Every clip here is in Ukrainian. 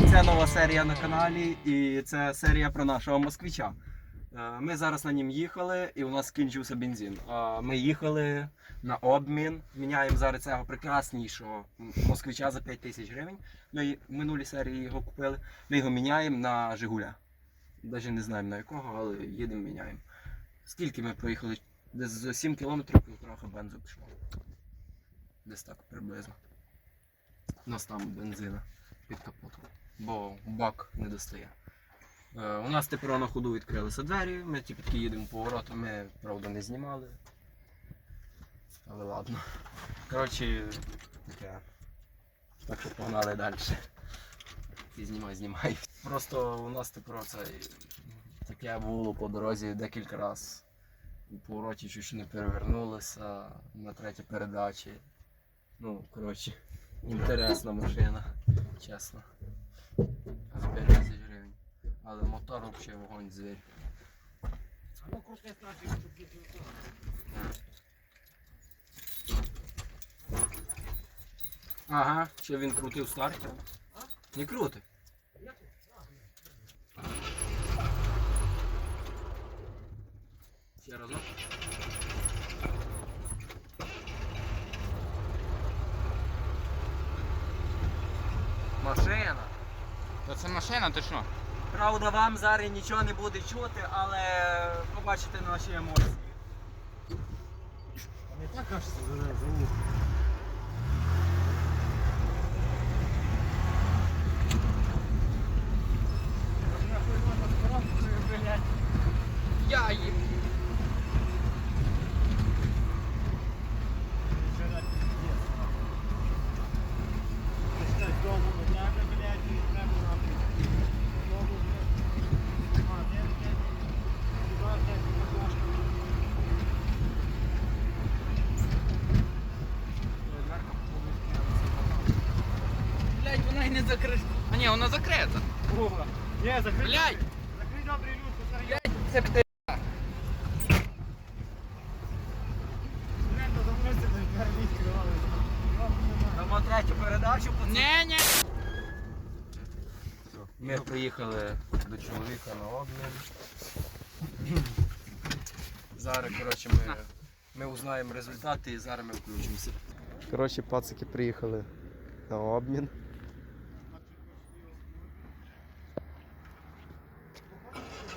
Це нова серія на каналі, і це серія про нашого москвича. Е, Ми зараз на нім їхали, і у нас скінчився бензин. Ми їхали на обмін, міняємо зараз цього прекраснішого москвича за 5 тисяч гривень. Ми в минулій серії його купили. Ми його міняємо на Жигуля. Навіть не знаємо на якого, але їдемо міняємо. Скільки ми проїхали? Десь за 7 кілометрів трохи бензу пішло. Десь так приблизно. У нас там бензина під капотом, бо бак не достає. Е, у нас тепер на ходу відкрилися двері, ми тільки таки їдемо поворотом, ми, правда, не знімали. Але ладно. Коротше, таке. Так що погнали далі. І знімай, знімай. Просто у нас тепер це таке було по дорозі декілька разів. У повороті чуть не перевернулися на третій передачі. Ну, коротше, інтересна машина, чесно. За 5 тисяч гривень. Але мотор взагалі вогонь звір. Ага, ще він крутив стартер. Не крути. Ще разок. Це машина, ти що? Правда, вам зараз нічого не буде чути, але побачите наші емоції. Не так кажеться. Я їм. Блять, вона й не закрита. А ні, вона закрита. Ні, закрий. Блять, Закрий добрий люд, посередині. блять, це пти. Блядь, яка відкривали. Дамо третю передачу. Ні, ні. Ми приїхали до чоловіка на обмін. Зараз, коротше, ми, ми узнаємо результати і зараз ми включимося. Коротше, пацики приїхали на обмін.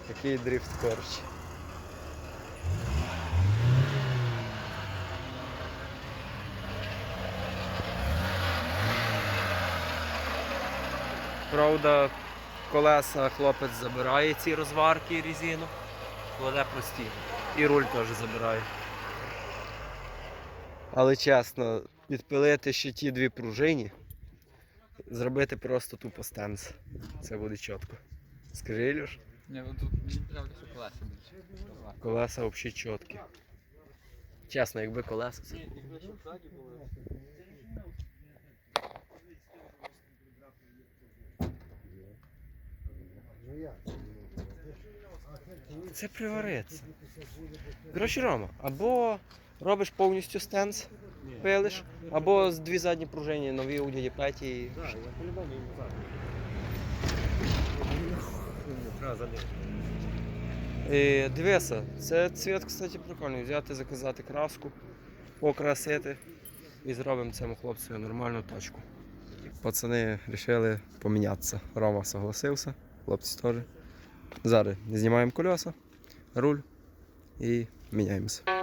Такий дрифт корч. Правда, колеса хлопець забирає ці розварки резину, кладе прості. І руль теж забирає. Але чесно, підпилити ще ті дві пружині, зробити просто тупо стенс. Це буде чітко. Скажи, Ілюш, Ні, ну тут мені треба що колеса більше. колеса взагалі чіткі. Чесно, якби колеса. Це... Це привариться. Коротше, Рома, або робиш повністю стенс, пилиш, або з дві задні пружини нові у дяді Петі. і- Так, я по-любому їм. І дивися, це цвіт, кстати, прикольний. Взяти, заказати краску, покрасити і зробимо цьому хлопцю нормальну тачку. Пацани вирішили помінятися. Рома согласився, хлопці теж. Зараз знімаємо колеса, руль і міняємося.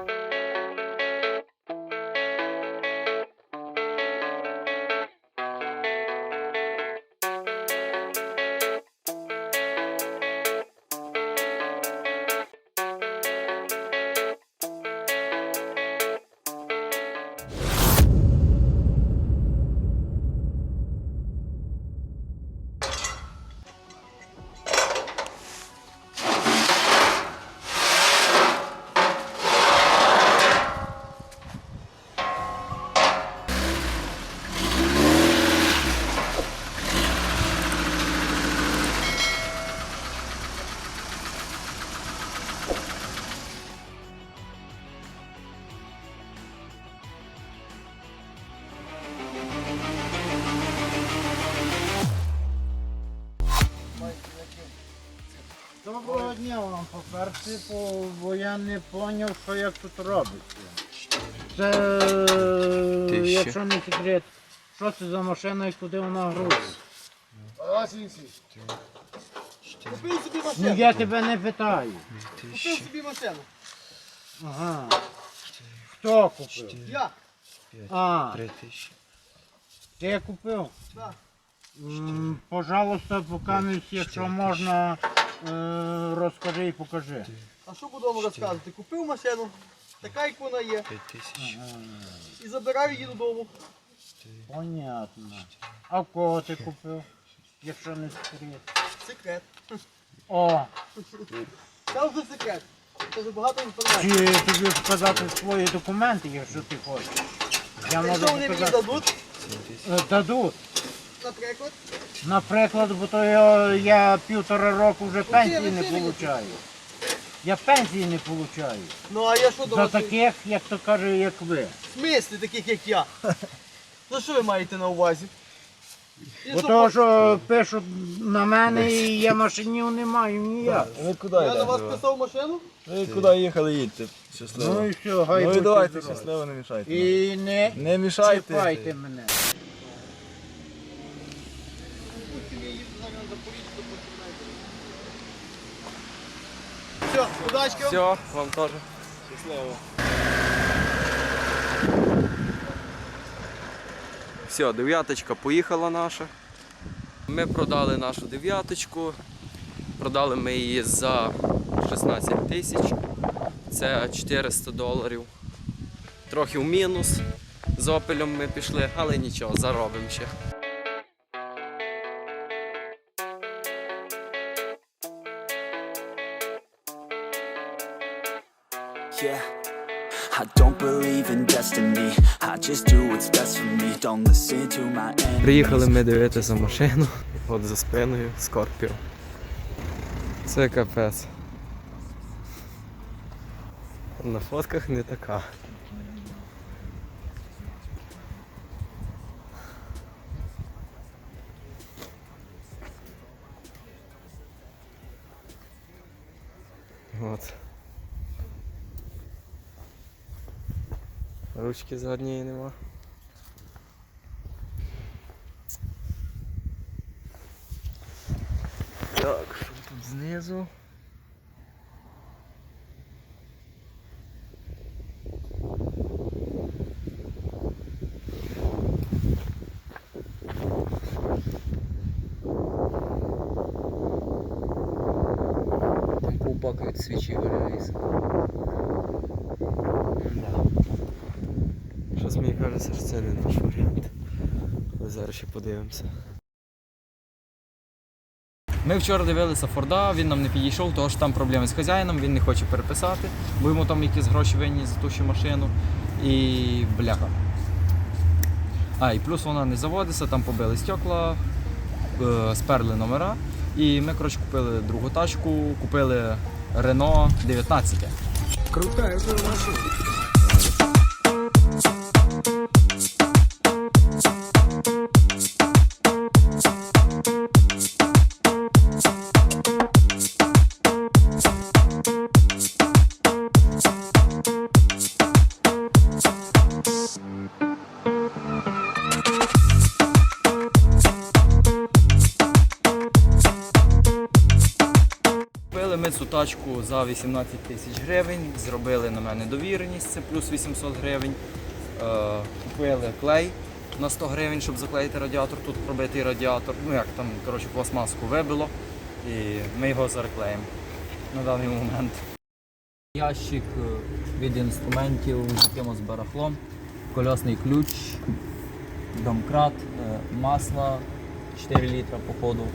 Вам, по-перше, бо я не зрозумів, що як тут робиться. Це, Ти ще? якщо не секрет, що це за машина і куди вона грузить? Купив собі Ну машину. я тебе не питаю. Купив собі машину. Ага. Хто купив? Я. А, Три тисячі. ти купив? Так. М, Пожалуйста, поки якщо можна, е, розкажи і покажи. А що буду вам розказувати? Купив машину, така як вона є, і забираю її додому. Понятно. А в кого ти купив? Якщо не секрет. Секрет. О, Це вже секрет. Це вже багато інформації. чи тобі сказати свої документи, якщо ти хочеш? Я можу Якщо вони мені показати. дадуть, Е, Дадуть. Наприклад, Наприклад, бо то я, я півтора року вже пенсії не получаю. Я пенсії не получаю. ну а я що до За вас? таких, як то каже, як ви. В смислі таких як я? Ну що ви маєте на увазі? Я Бо що, того, що пишуть на мене, і я машинів не маю ніяк. Ви куди Я на йдете? вас писав машину? Ви куди їхали, їдьте. Щасливо. Ну і все, гай Ну і давайте, щасливо, не мішайте. І не Не мішайте. чіпайте мене. Пусть мені їду зараз за поліцію, починайте. Все, удачки. Все, вам теж. Щасливо. Все, дев'яточка поїхала наша. Ми продали нашу дев'яточку. Продали ми її за 16 тисяч. Це 400 доларів. Трохи в мінус. З опелем ми пішли, але нічого, заробимо ще. Приїхали ми дивитися машину. От за спиною Скорпіо. Це капець. На фотках не така. Ручки задньої нема. Так, що тут знизу? Там поупакують свічі валяються. Да. Щось мені кажеться, що це не наш варіант. Але зараз ще подивимося. Ми вчора дивилися Форда, він нам не підійшов, тому що там проблеми з хазяїном, він не хоче переписати, бо йому там якісь гроші винні за ту ще машину. І бляха. А, і плюс вона не заводиться, там побили стекла, е, сперли номера. І ми, коротше, купили другу тачку, купили Renault 19. Купили ми цю тачку за 18 тисяч гривень, зробили на мене довіреність, це плюс 800 гривень. Е, купили клей на 100 гривень, щоб заклеїти радіатор, тут пробитий радіатор. Ну як там, коротше, пластмаску вибило і ми його зареклеїмо на даний момент. Ящик е, від інструментів з якимось барахлом, кольосний ключ, домкрат, е, масло 4 літра походу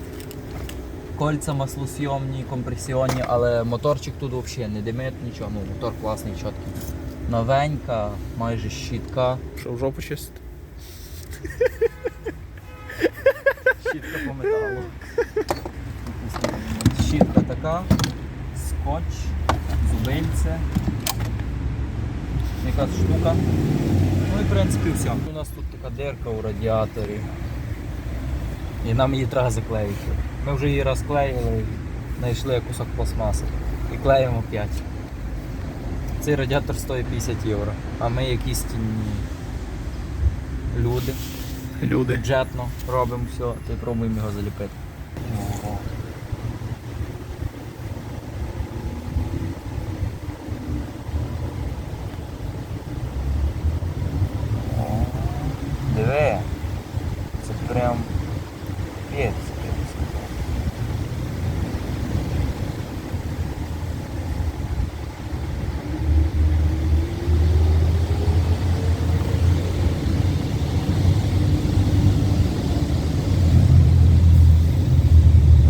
кольця маслосйомні, компресіонні, але моторчик тут взагалі не димить, нічого. Ну, мотор класний, чіткий. Новенька, майже щітка. Що в жопу чистити? Щітка по металу. Щітка така, скотч, зубильце. Якась штука. Ну і в принципі все. У нас тут така дирка у радіаторі. І нам її треба заклеїти. Ми вже її розклеїли і знайшли кусок пластмаси. і клеїмо 5. Цей радіатор стоїть 50 євро, а ми якісь тінні люди. Люди. Бюджетно робимо все, то й пробуємо його заліпити. Ого. О, Диви. Це прям пець.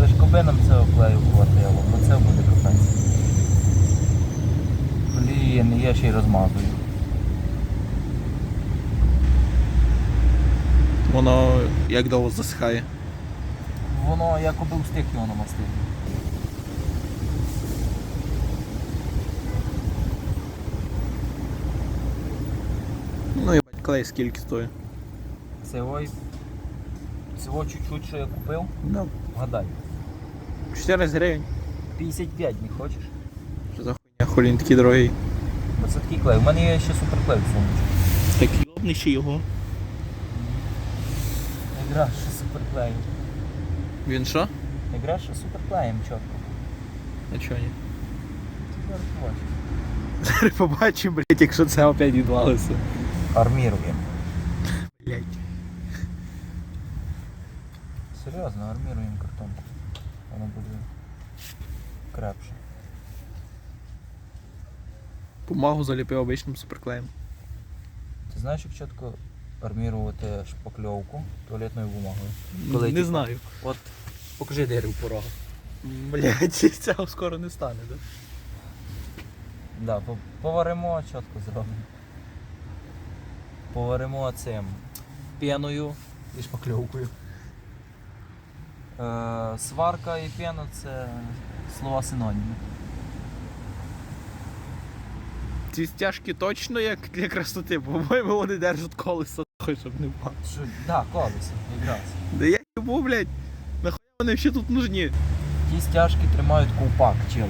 Лиш коби нам цього клею хватило, бо це буде капець. Блін, я ще й розмазую. Воно як довго засихає. Воно як коби встиг його намастив. Ну і клей скільки стоїть. Це ой. Цього чуть-чуть, що я купив, Да. гадай. 14 гривень. 55 не хочеш? Що за хуйня? Хулін такий дорогий. Бо це такий клей. У мене є ще суперклей в сумочці. Так йобний ще його. Ігра ще суперклеєм. Він що? Ігра ще суперклеєм, чітко. А чого ні? Зараз побачиш. Зараз побачимо, блядь, якщо це опять відвалиться. Арміруємо. Блядь. Серйозно, арміруємо картонку. Воно буде крепше. Бумагу заліпив обичним суперклеєм. Ти знаєш, як чітко армірувати шпакльовку туалетною бумагою? Коли Не типу- знаю. От покажи дерево порога. Блядь, цього скоро не стане, да? Да, по- поваримо, чітко зробимо. Поваримо цим пеною і шпакльовкою. Е, сварка і пена це слова синоніми. Ці стяжки точно як для красоти, по-моєму, вони держать колесо, нахуй, щоб не впав. Що, да, колесо, якраз. Да я їбу, блядь. Нахуя вони ще тут нужні? Ті стяжки тримають ковпак, чил.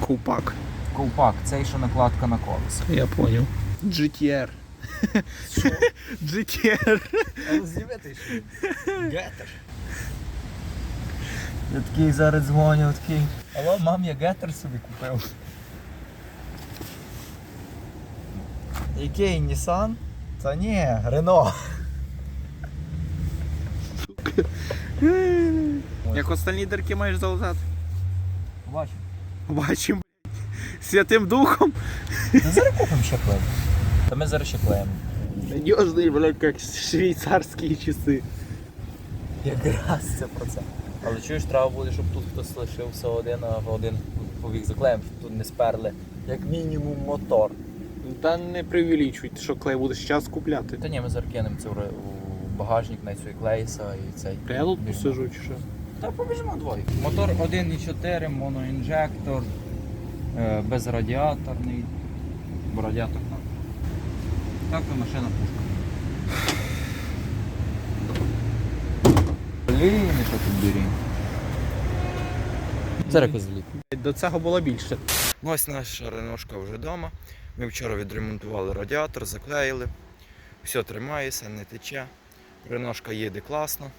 Купак. Ковпак, цей що накладка на колесо. Я понял. GTR. Що? GTR. Але що? Гетер. Я такий зараз дзвоню, такий. Алло, мам, я гетер собі купив. Який Nissan? Та ні, Рено. Як остальні дірки маєш залазати? Бачимо, блядь. Святим духом. Та зараз купимо ще клей. Та ми зараз ще клеїмо. Надежний, блядь, як швейцарські часи. Якраз це про це. Але чуєш, треба буде, щоб тут хтось лишився один, а один повік заклеєм, щоб тут не сперли. Як мінімум мотор. Та не преувеличуйте, що клей будеш час купляти. Та ні, ми зараз кинемо це в ре- у багажник на цю клейса і цей. Та Я тут Біжимо. посижу чи що? Та побіжимо двоє. Мотор 1.4, моноінжектор, е, безрадіаторний. Бо радіатор так. Так то машина пушка. Блін, що тут бірі? Зараз козлік. До цього було більше. Ось наша реношка вже вдома. Ми вчора відремонтували радіатор, заклеїли. Все тримається, не тече. Реношка їде класно.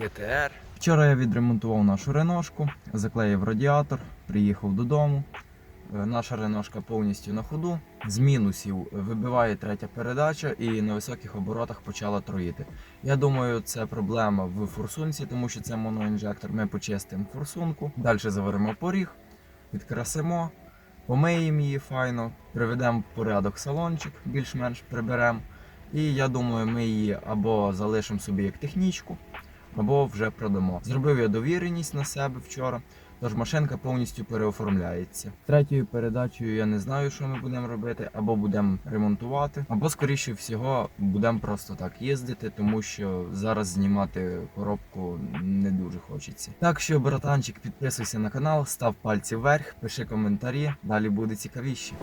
ГТР. Вчора я відремонтував нашу реношку, заклеїв радіатор, приїхав додому. Е, Наша реношка повністю на ходу. З мінусів вибиває третя передача і на високих оборотах почала троїти. Я думаю, це проблема в форсунці, тому що це моноінжектор. Ми почистимо форсунку, далі заваримо поріг, підкрасимо, помиємо її файно, приведемо в порядок салончик, більш-менш приберемо. І я думаю, ми її або залишимо собі як технічку, або вже продамо. Зробив я довіреність на себе вчора, тож машинка повністю переоформляється. Третьою передачею я не знаю, що ми будемо робити, або будемо ремонтувати, або скоріше всього будемо просто так їздити, тому що зараз знімати коробку не дуже хочеться. Так що, братанчик, підписуйся на канал, став пальці вверх, пиши коментарі, далі буде цікавіше.